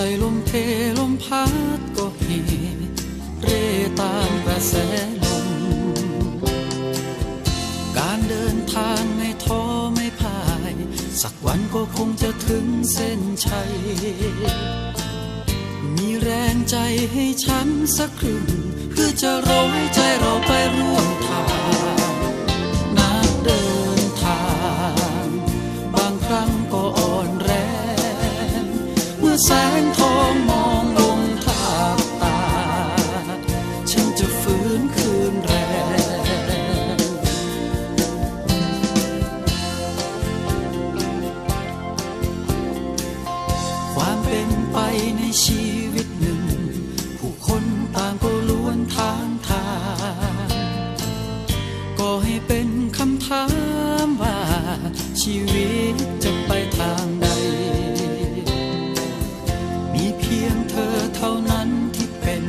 ช่ลมเพลมพัดก็เหเรตามกระแสลม การเดินทางไม่ท้อไม่พ่าย สักวันก็คงจะถึงเส้นชัย มีแรงใจให้ฉันสักครึ่ง เพื่อจะร้อยใจเราไปร่วมทางามว่าชีวิตจะไปทางใด มีเพียงเธอเท่านั้นที่เป็น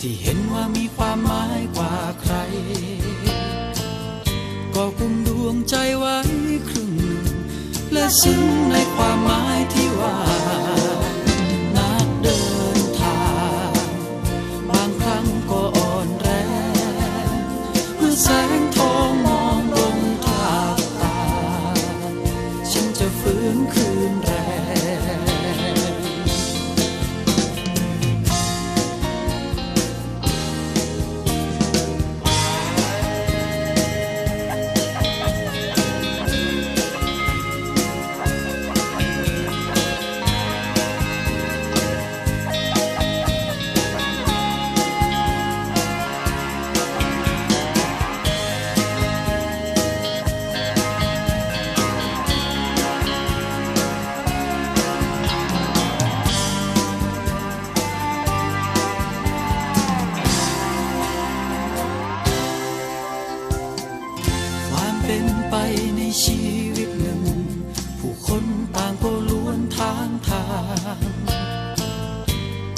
ที่เห็นว่ามีความหมายกว่าใคร ก็กุมดวงใจไว้ครึ่งหนึ่งและซึ้ง เป็นไปในชีวิตหนึ่ง ผู้คนต่างก็ล้วนทางทาง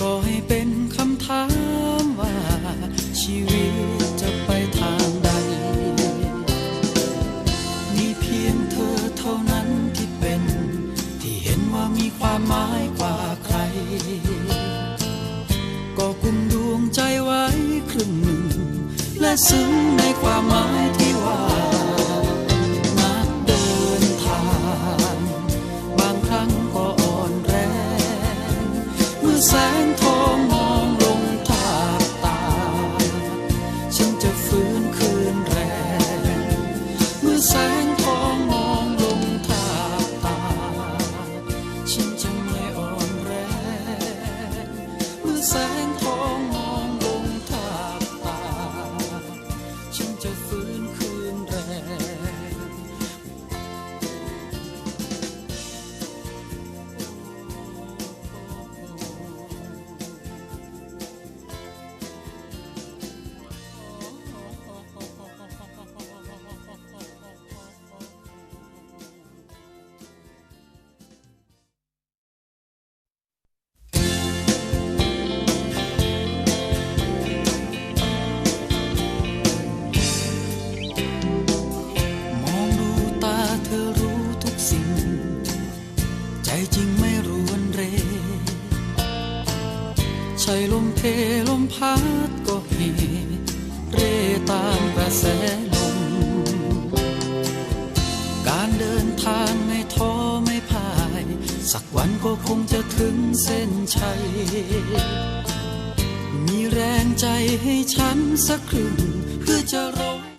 ก็ให้เป็นคำถามว่า ชีวิตจะไปทางใด มีเพียงเธอเท่านั้นที่เป็น ที่เห็นว่ามีความหมายกว่าใคร ก็กุมดวงใจไว้ครึ่งหนึ่ง และซึ้งในความหมายที่ แสงทองมองลงทาตา ฉันจะฟื้นคืนแรง เมื่อแสง จจริงไม่รู้วันเร ใช่ลมเพลมพัดก็เหเรตามกระแสลม การเดินทางไม่ท้อไม่พ่าย สักวันก็คงจะถึงเส้นชัย มีแรงใจให้ฉันสักครึ่ง